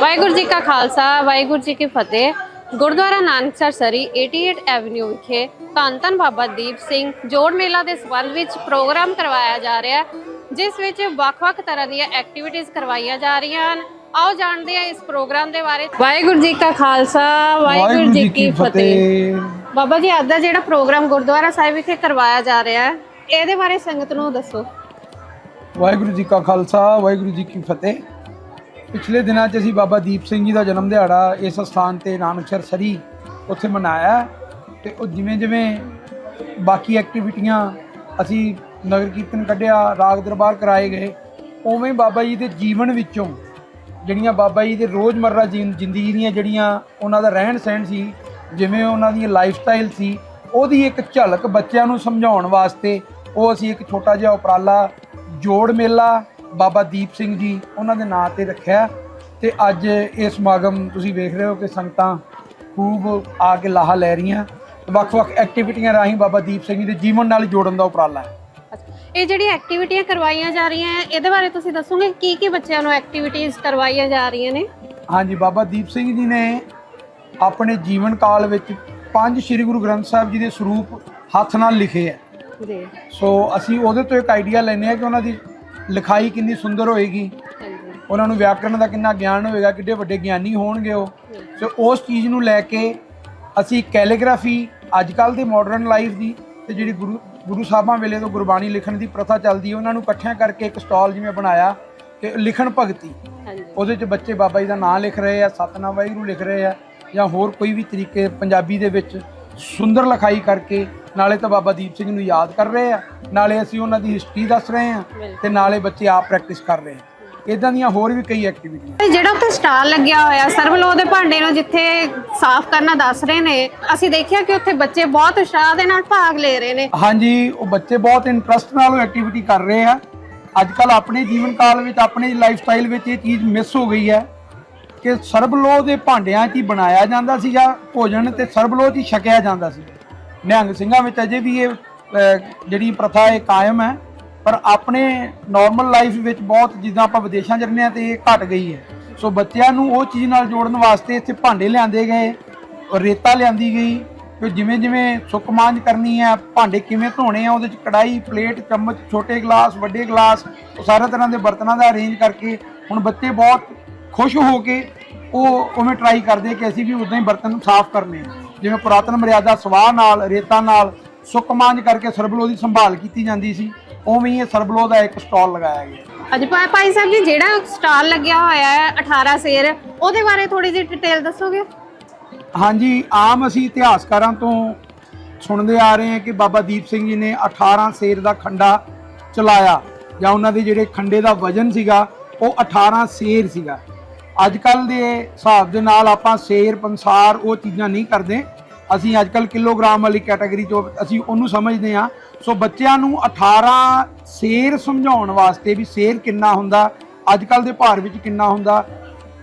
ਵਾਹਿਗੁਰੂ ਜੀ ਕਾ ਖਾਲਸਾ, ਵਾਹਿਗੁਰੂ ਜੀ ਕੀ ਫਤਿਹ। ਗੁਰਦੁਆਰਾ ਨਾਨਕਸਰ ਸਰੀ 88 ਐਵਨਿਊ ਵਿਖੇ ਧੰਨ ਧੰਨ ਬਾਬਾ ਦੀਪ ਸਿੰਘ ਜੋੜ ਮੇਲਾ ਦੇ ਸੰਬੰਧ ਵਿੱਚ ਪ੍ਰੋਗਰਾਮ ਕਰਵਾਇਆ ਜਾ ਰਿਹਾ ਜਿਸ ਵਿੱਚ ਵੱਖ-ਵੱਖ ਤਰ੍ਹਾਂ ਦੀਆਂ ਐਕਟੀਵਿਟੀਜ਼ ਕਰਵਾਈਆਂ ਜਾ ਰਹੀਆਂ ਹਨ। ਆਓ ਜਾਣਦੇ ਹਾਂ ਇਸ ਪ੍ਰੋਗਰਾਮ ਦੇ ਬਾਰੇ। ਵਾਹਿਗੁਰੂ ਜੀ ਕਾ ਖਾਲਸਾ, ਵਾਹਿਗੁਰੂ ਜੀ ਕੀ ਫਤਿਹ। ਬਾਬਾ ਜੀ, ਅੱਜ ਦਾ ਜਿਹੜਾ ਪ੍ਰੋਗਰਾਮ ਗੁਰਦੁਆਰਾ ਸਾਹਿਬ ਵਿਖੇ ਕਰਵਾਇਆ ਜਾ ਰਿਹਾ ਹੈ, ਇਹਦੇ ਬਾਰੇ ਸੰਗਤ ਨੂੰ ਦੱਸੋ। ਵਾਹਿਗੁਰੂ ਜੀ ਕਾ ਖਾਲਸਾ, ਵਾਹਿਗੁਰੂ ਜੀ ਕੀ ਫਤਿਹ। ਪਿਛਲੇ ਦਿਨਾਂ 'ਚ ਅਸੀਂ ਬਾਬਾ ਦੀਪ ਸਿੰਘ ਜੀ ਦਾ ਜਨਮ ਦਿਹਾੜਾ ਇਸ ਸਥਾਨ ਤੇ ਨਾਨਕਸਰ ਸਰੀ ਉੱਥੇ ਮਨਾਇਆ ਤੇ ਉਹ ਜਿਵੇਂ ਜਿਵੇਂ ਬਾਕੀ ਐਕਟੀਵਿਟੀਆਂ ਅਸੀਂ ਨਗਰ ਕੀਰਤਨ ਕੱਢਿਆ, ਰਾਗ ਦਰਬਾਰ ਕਰਾਏ ਗਏ, ਉਵੇਂ ਬਾਬਾ ਜੀ ਦੇ ਜੀਵਨ ਵਿੱਚੋਂ ਜਿਹੜੀਆਂ ਬਾਬਾ ਜੀ ਦੇ ਰੋਜ਼ਮਰਰਾ ਜੀਨ- ਜ਼ਿੰਦਗੀ ਦੀਆਂ ਜਿਹੜੀਆਂ ਉਹਨਾਂ ਦਾ ਰਹਿਣ ਸਹਿਣ ਸੀ, ਜਿਵੇਂ ਉਹਨਾਂ ਦੀ ਲਾਈਫ ਸਟਾਈਲ ਸੀ, ਉਹਦੀ ਇੱਕ ਝਲਕ ਬੱਚਿਆਂ ਨੂੰ ਸਮਝਾਉਣ ਵਾਸਤੇ ਉਹ ਅਸੀਂ ਇੱਕ ਛੋਟਾ ਜਿਹਾ ਉਪਰਾਲਾ ਜੋੜ ਮੇਲਾ ਬਾਬਾ ਦੀਪ ਸਿੰਘ ਜੀ ਉਹਨਾਂ ਦੇ ਨਾਂ ਤੇ ਰੱਖਿਆ ਤੇ ਅੱਜ ਇਹ ਸਮਾਗਮ ਤੁਸੀਂ ਵੇਖ ਰਹੇ ਹੋ ਕਿ ਸੰਗਤਾਂ ਖੂਬ ਆ ਕੇ ਲਾਹਾ ਲੈ ਰਹੀਆਂ। ਵੱਖ-ਵੱਖ ਐਕਟੀਵਿਟੀਆਂ ਰਾਹੀਂ ਬਾਬਾ ਦੀਪ ਸਿੰਘ ਜੀ ਦੇ ਜੀਵਨ ਨਾਲ ਜੋੜਨ ਦਾ ਉਪਰਾਲਾ ਹੈ। ਇਹ ਜਿਹੜੀ ਐਕਟੀਵਿਟੀਆਂ ਕਰਵਾਈਆਂ ਜਾ ਰਹੀਆਂ ਹੈ ਇਹਦੇ ਬਾਰੇ ਤੁਸੀਂ ਦੱਸੋਗੇ? ਕੀ ਕੀ ਬੱਚਿਆਂ ਨੂੰ ਐਕਟੀਵਿਟੀਜ਼ ਕਰਵਾਈਆਂ ਜਾ ਰਹੀਆਂ ਨੇ? ਹਾਂਜੀ ਬਾਬਾ ਦੀਪ ਸਿੰਘ ਜੀ ਨੇ ਆਪਣੇ ਜੀਵਨ ਕਾਲ ਵਿੱਚ ਪੰਜ ਸ੍ਰੀ ਗੁਰੂ ਗ੍ਰੰਥ ਸਾਹਿਬ ਜੀ ਦੇ ਸਰੂਪ ਹੱਥ ਨਾਲ ਲਿਖੇ ਜੀ। ਸੋ ਅਸੀਂ ਉਹਦੇ ਤੋਂ ਇੱਕ ਆਈਡੀਆ ਲੈਂਦੇ ਹਾਂ ਕਿ ਉਹਨਾਂ ਦੀ ਲਿਖਾਈ ਕਿੰਨੀ ਸੁੰਦਰ ਹੋਏਗੀ। ਉਹਨਾਂ ਨੂੰ ਵਿਆਕਰਣ ਦਾ ਕਿੰਨਾ ਗਿਆਨ ਹੋਵੇਗਾ ਕਿੱਡੇ ਵੱਡੇ ਗਿਆਨੀ ਹੋਣਗੇ ਉਹ। ਸੋ ਉਸ ਚੀਜ਼ ਨੂੰ ਲੈ ਕੇ ਅਸੀਂ ਕੈਲੀਗ੍ਰਾਫੀ ਅੱਜ ਕੱਲ ਦੀ ਮਾਡਰਨ ਲਾਈਫ ਦੀ ਤੇ ਜਿਹੜੀ ਗੁਰੂ ਗੁਰੂ ਸਾਹਿਬਾਂ ਵੇਲੇ ਤੋਂ ਗੁਰਬਾਣੀ ਲਿਖਣ ਦੀ ਪ੍ਰਥਾ ਚੱਲਦੀ ਹੈ ਉਹਨਾਂ ਨੂੰ ਇਕੱਠਿਆਂ ਕਰਕੇ ਇੱਕ ਸਟਾਲ ਜਿਵੇਂ ਬਣਾਇਆ ਕਿ ਲਿਖਣ ਭਗਤੀ। ਉਹਦੇ 'ਚ ਬੱਚੇ ਬਾਬਾ ਜੀ ਦਾ ਨਾਮ ਲਿਖ ਰਹੇ ਆ ਸਤਨਾਮ ਵਾਹਿਗੁਰੂ ਲਿਖ ਰਹੇ ਆ ਜਾਂ ਹੋਰ ਕੋਈ ਵੀ ਤਰੀਕੇ ਪੰਜਾਬੀ ਦੇ ਵਿੱਚ ਸੁੰਦਰ ਲਿਖਾਈ ਕਰਕੇ ਨਾਲੇ ਤਾਂ ਬਾਬਾ ਦੀਪ ਸਿੰਘ ਨੂੰ ਯਾਦ ਕਰ ਰਹੇ ਆ ਨਾਲੇ ਅਸੀਂ ਉਹਨਾਂ ਦੀ ਹਿਸਟਰੀ ਦੱਸ ਰਹੇ ਆ ਤੇ ਨਾਲੇ ਬੱਚੇ ਆਪ ਪ੍ਰੈਕਟਿਸ ਕਰ ਰਹੇ ਆ। ਇਦਾਂ ਦੀਆਂ ਹੋਰ ਵੀ ਕਈ ਐਕਟੀਵਿਟੀਆਂ ਜਿਹੜਾ ਉੱਥੇ ਸਟਾਲ ਲੱਗਿਆ ਹੋਇਆ ਸਰਵਲੋ ਦੇ ਭਾਂਡੇ ਨੂੰ ਜਿੱਥੇ ਸਾਫ਼ ਕਰਨਾ ਦੱਸ ਰਹੇ ਨੇ ਅਸੀਂ ਦੇਖਿਆ ਕਿ ਉੱਥੇ ਬੱਚੇ ਬਹੁਤ ਉਤਸ਼ਾਹ ਦੇ ਨਾਲ ਭਾਗ ਲੈ ਰਹੇ ਨੇ। ਹਾਂਜੀ ਉਹ ਬੱਚੇ ਬਹੁਤ ਇੰਟਰਸਟ ਨਾਲ ਉਹ ਐਕਟੀਵਿਟੀ ਕਰ ਰਹੇ ਆ। ਅੱਜ ਕੱਲ ਆਪਣੇ ਜੀਵਨ ਕਾਲ ਵਿੱਚ ਆਪਣੇ ਲਾਈਫ ਸਟਾਈਲ ਵਿੱਚ ਇਹ ਚੀਜ਼ ਮਿਸ ਹੋ ਗਈ ਹੈ। ਕਿ ਸਰਬਲੋ ਦੇ ਭਾਂਡਿਆਂ 'ਚ ਹੀ ਬਣਾਇਆ ਜਾਂਦਾ ਸੀਗਾ ਭੋਜਨ ਤੇ ਸਰਬਲੋ 'ਚ ਹੀ ਛਕਿਆ ਜਾਂਦਾ ਸੀ। ਨਿਹੰਗ ਸਿੰਘਾਂ ਵਿੱਚ ਅਜੇ ਵੀ ਇਹ ਜਿਹੜੀ ਪ੍ਰਥਾ ਇਹ ਕਾਇਮ ਹੈ, ਪਰ ਆਪਣੇ ਨਾਰਮਲ ਲਾਈਫ ਵਿੱਚ ਬਹੁਤ ਜਿੱਦਾਂ ਆਪਾਂ ਵਿਦੇਸ਼ਾਂ 'ਚ ਰਹਿੰਦੇ ਹਾਂ ਤੇ ਇਹ ਘਟ ਗਈ ਹੈ। ਸੋ ਬੱਚਿਆਂ ਨੂੰ ਉਹ ਚੀਜ਼ ਨਾਲ ਜੋੜਨ ਵਾਸਤੇ ਇੱਥੇ ਭਾਂਡੇ ਲਿਆਂਦੇ ਗਏ, ਰੇਤਾ ਲਿਆਂਦੀ ਗਈ ਕਿ ਜਿਵੇਂ ਜਿਵੇਂ ਸੁੱਕ ਮਾਂਜ ਕਰਨੀ ਹੈ, ਭਾਂਡੇ ਕਿਵੇਂ ਧੋਣੇ ਆ, ਉਹਦੇ ਚ ਕੜਾਈ ਪਲੇਟ, ਚਮਚ, ਛੋਟੇ ਗਲਾਸ, ਵੱਡੇ ਗਲਾਸ, ਉਹ ਸਾਰੇ ਤਰ੍ਹਾਂ ਦੇ ਬਰਤਨਾਂ ਦਾ ਅਰੇਂਜ ਕਰਕੇ ਹੁਣ ਬੱਚੇ ਬਹੁਤ ਖੁਸ਼ ਹੋ ਕੇ ਉਹ ਉਵੇਂ ਟਰਾਈ ਕਰਦੇ ਕਿ ਅਸੀਂ ਵੀ ਉਦਾਂ ਹੀ ਬਰਤਨ ਸਾਫ਼ ਕਰਨੇ ਜਿਵੇਂ ਪੁਰਾਤਨ ਮਰਿਆਦਾ ਸਵਾਹ ਨਾਲ ਰੇਤਾ ਨਾਲ ਸੁੱਕ ਮਾਂਜ ਕਰਕੇ ਸਰਬਲੋ ਦੀ ਸੰਭਾਲ ਕੀਤੀ ਜਾਂਦੀ ਸੀ ਉਵੇਂ ਹੀ ਇਹ ਸਰਬਲੋ ਦਾ ਇੱਕ ਸਟਾਲ ਲਗਾਇਆ ਗਿਆ। ਅੱਜ ਭਾਈ ਸਾਹਿਬ ਜੀ ਜਿਹੜਾ ਸਟਾਲ ਲੱਗਿਆ ਹੋਇਆ ਹੈ 18 ਸੇਰ ਉਹਦੇ ਬਾਰੇ ਥੋੜੀ ਜਿਹੀ ਡਿਟੇਲ ਦੱਸੋਗੇ? ਹਾਂਜੀ ਆਮ ਅਸੀਂ ਇਤਿਹਾਸਕਾਰਾਂ ਤੋਂ ਸੁਣਦੇ ਆ ਰਹੇ ਹਾਂ ਕਿ ਬਾਬਾ ਦੀਪ ਸਿੰਘ ਜੀ ਨੇ 18 ਸੇਰ ਦਾ ਖੰਡਾ ਚਲਾਇਆ ਜਾਂ ਉਹਨਾਂ ਦੇ ਜਿਹੜੇ ਖੰਡੇ ਦਾ ਵਜ਼ਨ ਸੀਗਾ ਉਹ 18 ਸੇਰ ਸੀਗਾ। ਅੱਜ ਕੱਲ ਦੇ ਹਿਸਾਬ ਦੇ ਨਾਲ ਆਪਾਂ ਸੇਰ, ਪੰਸਾਰ ਉਹ ਚੀਜ਼ਾਂ ਨਹੀਂ ਕਰਦੇ। ਅਸੀਂ ਅੱਜ ਕੱਲ ਕਿਲੋਗ੍ਰਾਮ ਵਾਲੀ ਕੈਟਾਗਰੀ ਚੋਂ ਅਸੀਂ ਉਹਨੂੰ ਸਮਝਦੇ ਹਾਂ। ਸੋ ਬੱਚਿਆਂ ਨੂੰ 18 ਸੇਰ ਸਮਝਾਉਣ ਵਾਸਤੇ ਵੀ ਸੇਰ ਕਿੰਨਾ ਹੁੰਦਾ, ਅੱਜ ਕੱਲ ਦੇ ਭਾਰ ਵਿੱਚ ਕਿੰਨਾ ਹੁੰਦਾ,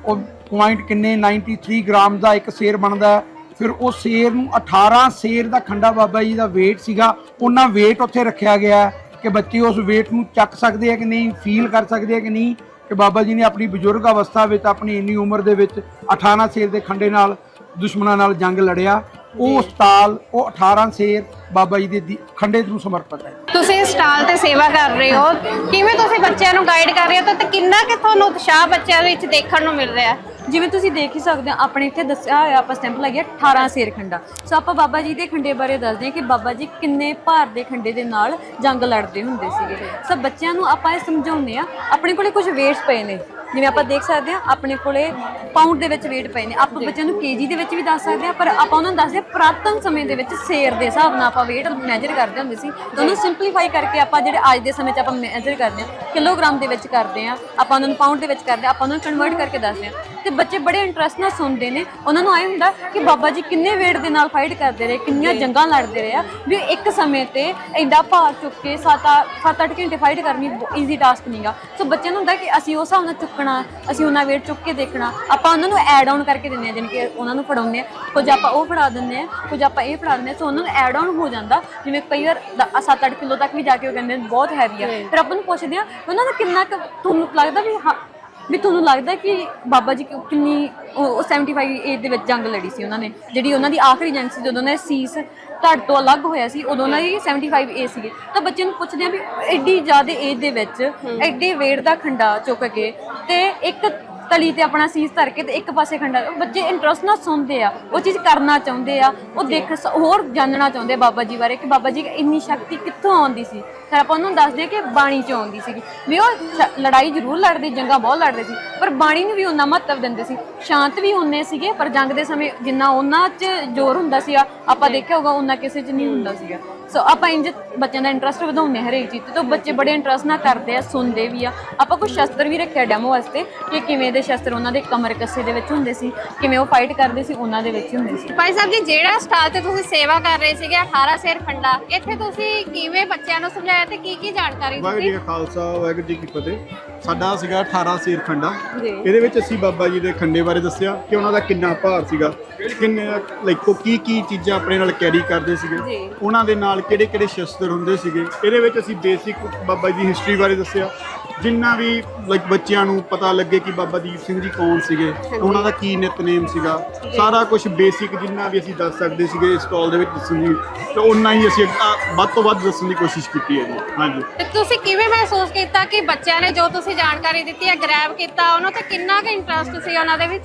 ਉਹ ਪੁਆਇੰਟ ਕਿੰਨੇ 93 ਗ੍ਰਾਮ ਦਾ ਇੱਕ ਸੇਰ ਬਣਦਾ ਫਿਰ ਉਹ ਸੇਰ ਨੂੰ 18 ਸੇਰ ਦਾ ਖੰਡਾ ਬਾਬਾ ਜੀ ਦਾ weight ਸੀਗਾ, ਉਹਨਾਂ weight ਉੱਥੇ ਰੱਖਿਆ ਗਿਆ ਕਿ ਬੱਚੇ ਉਸ weight ਨੂੰ ਚੱਕ ਸਕਦੇ ਆ ਕਿ ਨਹੀਂ ਫੀਲ ਕਰ ਸਕਦੇ ਆ ਕਿ ਨਹੀਂ। ਕਿ ਬਾਬਾ ਜੀ ਨੇ ਆਪਣੀ ਬਜ਼ੁਰਗ ਅਵਸਥਾ ਵਿੱਚ ਆਪਣੀ ਇੰਨੀ ਉਮਰ ਦੇ ਵਿੱਚ 18 ਸੇਰ ਦੇ ਖੰਡੇ ਨਾਲ ਦੁਸ਼ਮਣਾਂ ਨਾਲ ਜੰਗ ਲੜਿਆ। ਉਹ ਸਟਾਲ ਉਹ 18 ਸੇਰ ਬਾਬਾ ਜੀ ਦੇ ਖੰਡੇ ਨੂੰ ਸਮਰਪਿਤ ਹੈ। ਤੁਸੀਂ ਸਟਾਲ ਤੇ ਸੇਵਾ ਕਰ ਰਹੇ ਹੋ। ਕਿਵੇਂ ਤੁਸੀਂ ਬੱਚਿਆਂ ਨੂੰ ਗਾਈਡ ਕਰ ਰਹੇ ਹੋ? ਤਾਂ ਕਿੰਨਾ ਕਿ ਤੁਹਾਨੂੰ ਉਤਸ਼ਾਹ ਬੱਚਿਆਂ ਵਿੱਚ ਦੇਖਣ ਨੂੰ ਮਿਲ ਰਿਹਾ? ਹੈ ਜਿਵੇਂ ਤੁਸੀਂ ਦੇਖ ਹੀ ਸਕਦੇ ਹੋ, ਆਪਣੇ ਇੱਥੇ ਦੱਸਿਆ ਹੋਇਆ ਆਪਾਂ ਸਟੈਂਪ ਲੱਗਿਆ 18 ਸੇਰ ਖੰਡਾ। ਸੋ ਆਪਾਂ ਬਾਬਾ ਜੀ ਦੇ ਖੰਡੇ ਬਾਰੇ ਦੱਸਦੇ ਹਾਂ ਕਿ ਬਾਬਾ ਜੀ ਕਿੰਨੇ ਭਾਰ ਦੇ ਖੰਡੇ ਦੇ ਨਾਲ ਜੰਗ ਲੜਦੇ ਹੁੰਦੇ ਸੀਗੇ। ਸੋ ਬੱਚਿਆਂ ਨੂੰ ਆਪਾਂ ਇਹ ਸਮਝਾਉਂਦੇ ਆ ਆਪਣੇ ਕੋਲੇ ਕੁਝ ਵੇਟਸ ਪਏ ਨੇ। ਜਿਵੇਂ ਆਪਾਂ ਦੇਖ ਸਕਦੇ ਆ ਆਪਣੇ ਕੋਲੇ ਪਾਉਂਡ ਦੇ ਵਿੱਚ weight ਪਏ ਨੇ। ਆਪਾਂ ਬੱਚਿਆਂ ਨੂੰ ਕੇਜੀ ਦੇ ਵਿੱਚ ਵੀ ਦੱਸ ਸਕਦੇ ਆ ਪਰ ਆਪਾਂ ਉਹਨਾਂ ਨੂੰ ਦੱਸਦੇ ਆ ਪੁਰਾਤਨ ਸਮੇਂ ਦੇ ਵਿੱਚ ਸੇਰ ਦੇ ਹਿਸਾਬ ਨਾਲ ਆਪਾਂ weight ਮੈਜਰ ਕਰਦੇ ਹੁੰਦੇ ਸੀ। ਤੇ ਉਹਨੂੰ ਸਿੰਪਲੀਫਾਈ ਕਰਕੇ ਆਪਾਂ ਜਿਹੜੇ ਅੱਜ ਦੇ ਸਮੇਂ 'ਚ ਆਪਾਂ ਮੈਜਰ ਕਰਦੇ ਆ ਕਿਲੋਗ੍ਰਾਮ ਦੇ ਵਿੱਚ ਕਰਦੇ ਆ ਆਪਾਂ ਉਹਨਾਂ ਨੂੰ ਪਾਉਂਡ ਦੇ ਵਿੱਚ ਕਰਦੇ ਆ ਆਪਾਂ ਉਹਨਾਂ ਨੂੰ ਕਨਵਰਟ ਕਰਕੇ ਦੱਸਦੇ ਆ ਤੇ ਬੱਚੇ ਬੜੇ ਇੰਟਰਸਟ ਨਾਲ ਸੁਣਦੇ ਨੇ। ਉਹਨਾਂ ਨੂੰ ਆਏ ਹੁੰਦਾ ਕਿ ਬਾਬਾ ਜੀ ਕਿੰਨੇ weight ਦੇ ਨਾਲ ਫਾਈਟ ਕਰਦੇ ਰਹੇ ਕਿੰਨੀਆਂ ਜੰਗਾਂ ਲੜਦੇ ਰਹੇ ਆ। ਵੀ ਇੱਕ ਸਮੇਂ ਤੇ ਐਡਾ ਭਾਰ ਚੁੱਕ ਕੇ 7-8 ਘੰਟੇ ਫਾਈਟ ਕਰਨੀ ਈਜ਼ੀ ਟਾਸਕ ਨਹੀਂਗਾ ਸੋ ਬੱਚਿਆਂ ਨੂੰ ਹੁੰਦਾ ਕਿ ਅਸੀਂ ਉਸ ਹਿਸਾਬ ਨਾਲ ਚੁੱਕਣਾ ਅਸੀਂ ਉਹਨਾਂ weight ਚੁੱਕ ਕੇ ਦੇਖਣਾ। ਆਪਾਂ ਉਹਨਾਂ ਨੂੰ ਐਡ ਆਨ ਕਰਕੇ ਦਿੰਦੇ ਆ ਜਿਵੇਂ ਕਿ ਉਹਨਾਂ ਨੂੰ ਫੜਾਉਂਦੇ ਆ ਕੁਝ ਆਪਾਂ ਉਹ ਫੜਾ ਦਿੰਦੇ ਆ ਕੁਝ ਆਪਾਂ ਇਹ ਫੜਾ ਦਿੰਦੇ ਆ ਸੋ ਉਹਨਾਂ ਨੂੰ ਐਡ ਆਨ ਹੋ ਜਾਂਦਾ। ਜਿਵੇਂ ਕਈ ਵਾਰ 7-8 ਕਿਲੋ ਤੱਕ ਵੀ ਜਾ ਕੇ ਉਹ ਕਹਿੰਦੇ ਨੇ ਬਹੁਤ ਹੈਵੀ ਆ। ਫਿਰ ਆਪਾਂ ਨੂੰ ਪੁੱਛਦੇ ਆ ਉਹਨਾਂ ਦਾ ਕਿੰਨਾ ਕੁ ਤੁਹਾਨੂੰ ਲੱਗਦਾ ਵੀ ਹਾਂ ਵੀ ਤੁਹਾਨੂੰ ਲੱਗਦਾ ਕਿ ਬਾਬਾ ਜੀ ਕਿੰਨੀ ਉਹ ਉਹ 75 ਏਜ ਦੇ ਵਿੱਚ ਜੰਗ ਲੜੀ ਸੀ ਉਹਨਾਂ ਨੇ। ਜਿਹੜੀ ਉਹਨਾਂ ਦੀ ਆਖਰੀ ਜੰਗ ਸੀ ਜਦੋਂ ਉਹਨਾਂ ਦਾ ਸੀਸ ਧੜ ਤੋਂ ਅਲੱਗ ਹੋਇਆ ਸੀ ਉਦੋਂ ਉਹਨਾਂ ਦੀ 75 ਏਜ ਸੀਗੀ। ਤਾਂ ਬੱਚੇ ਨੂੰ ਪੁੱਛਦੇ ਆ ਵੀ ਐਡੀ ਜ਼ਿਆਦਾ ਏਜ ਦੇ ਵਿੱਚ ਐਡੇ weight ਦਾ ਖੰਡਾ ਚੁੱਕ ਕੇ ਤੇ ਇੱਕ ਤਲੀ ਤੇ ਆਪਣਾ ਸੀਸ ਧਰ ਕੇ ਤੇ ਇੱਕ ਪਾਸੇ ਖੰਡਾ ਬੱਚੇ ਇੰਟਰਸਟ ਨਾਲ ਸੁਣਦੇ ਆ ਉਹ ਚੀਜ਼ ਕਰਨਾ ਚਾਹੁੰਦੇ ਆ ਉਹ ਦੇਖ ਸ- ਹੋਰ ਜਾਣਨਾ ਚਾਹੁੰਦੇ ਆ ਬਾਬਾ ਜੀ ਬਾਰੇ ਕਿ ਬਾਬਾ ਜੀ ਇੰਨੀ ਸ਼ਕਤੀ ਕਿੱਥੋਂ ਆਉਂਦੀ ਸੀ? ਫਿਰ ਆਪਾਂ ਉਹਨੂੰ ਦੱਸਦੇ ਕਿ ਬਾਣੀ ਚੋਂ ਆਉਂਦੀ ਸੀਗੀ। ਵੀ ਉਹ ਸ਼- ਲੜਾਈ ਜ਼ਰੂਰ ਲੜਦੇ ਜੰਗਾਂ ਬਹੁਤ ਲੜਦੇ ਸੀ ਪਰ ਬਾਣੀ ਨੂੰ ਵੀ ਉਹਨਾਂ ਮਹੱਤਵ ਦਿੰਦੇ ਸੀ। ਸ਼ਾਂਤ ਵੀ ਹੁੰਨੇ ਸੀਗੇ ਪਰ ਜੰਗ ਦੇ ਸਮੇਂ ਜਿੰਨਾ ਉਹਨਾਂ 'ਚ ਜ਼ੋਰ ਹੁੰਦਾ ਸੀਗਾ ਆਪਾਂ ਦੇਖਿਆ ਹੋਗਾ ਉਹਨਾਂ ਕਿਸੇ 'ਚ ਨਹੀਂ ਹੁੰਦਾ ਸੀਗਾ। ਸੋ ਆਪਾਂ ਇੰਜ ਬੱਚਿਆਂ ਦਾ ਇੰਟਰਸਟ ਵਧਾਉਂਦੇ ਹਾਂ ਹਰੇਕ ਚੀਜ਼ 'ਤੇ ਤਾਂ ਬੱਚੇ ਬੜੇ ਇੰਟਰਸਟ ਨਾਲ ਕਰਦੇ ਆ ਸੁਣਦੇ ਵੀ ਆ। ਆਪਾਂ ਕੁਝ ਸ਼ਸਤਰ ਵੀ ਰੱਖਿਆ ਡੈਮੋ ਵਾਸਤੇ ਕਿ ਕਿਵੇਂ ਦੇ ਸ਼ਸਤਰ ਉਹਨਾਂ ਦੇ ਕਮਰ ਕੱਸੇ ਦੇ ਵਿੱਚ ਹੁੰਦੇ ਸੀ ਕਿਵੇਂ ਉਹ ਫਾਈਟ ਕਰਦੇ ਸੀ ਉਹਨਾਂ ਦੇ ਵਿੱਚ ਹੁੰਦੇ ਸੀ। ਭਾਈ ਸਾਹਿਬ ਜੀ ਜਿਹੜਾ ਸਟਾਲ ਤੇ ਤੁਸੀਂ ਸੇਵਾ ਕਰ ਰਹੇ ਸੀਗੇ 18 ਸੇਰ ਖੰਡਾ ਇੱਥੇ ਤੁਸੀਂ ਕਿਵੇਂ ਬੱਚਿਆਂ ਨੂੰ ਸਮਝਾਇਆ ਤੇ ਕੀ ਕੀ ਜਾਣਕਾਰੀ ਵਾਹਿਗੁਰੂ ਜੀ ਦਿੱਤੀ? ਕਾ ਖਾਲਸਾ ਵਾਹਿਗੁਰੂ ਜੀ ਕੀ ਫਤਿਹ। ਸਾਡਾ ਸੀਗਾ 18 ਸੇਰ ਖੰਡਾ। ਜੀ। ਇਹਦੇ ਵਿੱਚ ਅਸੀਂ ਬਾਬਾ ਜੀ ਦੇ ਖੰਡੇ ਬਾਰੇ ਦੱਸਿਆ ਕਿ ਉਹਨਾਂ ਦਾ ਕਿੰਨਾ ਭਾਰ ਸੀਗਾ ਕਿੰਨੇ ਲਾਈਕ ਉਹ ਕੀ ਕੀ ਚੀਜ਼ਾਂ ਆਪਣੇ ਨਾਲ ਕੈਰੀ ਕਰਦੇ ਸੀਗੇ। ਜੀ। ਉਹਨਾਂ ਦੇ ਨਾਲ ਕਿਹੜੇ ਕਿਹੜੇ ਸ਼ਸਤਰ ਹੁੰਦੇ ਸੀਗੇ। ਇਹਦੇ ਵਿੱਚ ਅਸੀਂ ਬੇਸਿਕ ਬਾਬਾ ਜੀ ਦੀ ਹਿਸਟਰੀ ਬਾਰੇ ਦੱਸਿਆ। ਜਿੰਨਾ ਵੀ ਲਾਈਕ ਬੱਚਿਆਂ ਨੂੰ ਪਤਾ ਲੱਗੇ ਕਿ ਬਾਬਾ ਦੀਪ ਸਿੰਘ ਜੀ ਕੌਣ ਸੀਗੇ ਉਹਨਾਂ ਦਾ ਕੀ ਨਿਤਨੇਮ ਸੀਗਾ। ਸਾਰਾ ਕੁਝ ਬੇਸਿਕ ਜਿੰਨਾ ਵੀ ਅਸੀਂ ਦੱਸ ਸਕਦੇ ਸੀਗੇ ਇਸ ਸਟਾਲ ਦੇ ਵਿੱਚ ਦੱਸਣ ਦੀ। ਤੇ ਉਹਨਾਂ ਹੀ ਅਸੀਂ ਅੱਗੇ- ਵੱਧ ਤੋਂ ਵੱਧ ਦੱਸਣ ਦੀ ਕੋਸ਼ਿਸ਼ ਕੀਤੀ ਹੈ ਜੀ। ਹਾਂਜੀ। ਤੇ ਤੁਸੀਂ ਕਿਵੇਂ ਮਹਿਸੂਸ ਕੀਤਾ ਕਿ ਬੱਚਿਆਂ ਨੇ ਜੋ ਤੁਸੀਂ ਜਾਣਕਾਰੀ ਦਿੱਤੀ ਹੈ ਗ੍ਰੈਬ ਕੀਤਾ ਉਹਨਾਂ ਤੇ ਕਿੰਨਾ ਕੁ ਇੰਟਰਸਟ ਸੀ ਉਹਨਾਂ ਦੇ ਵਿੱਚ?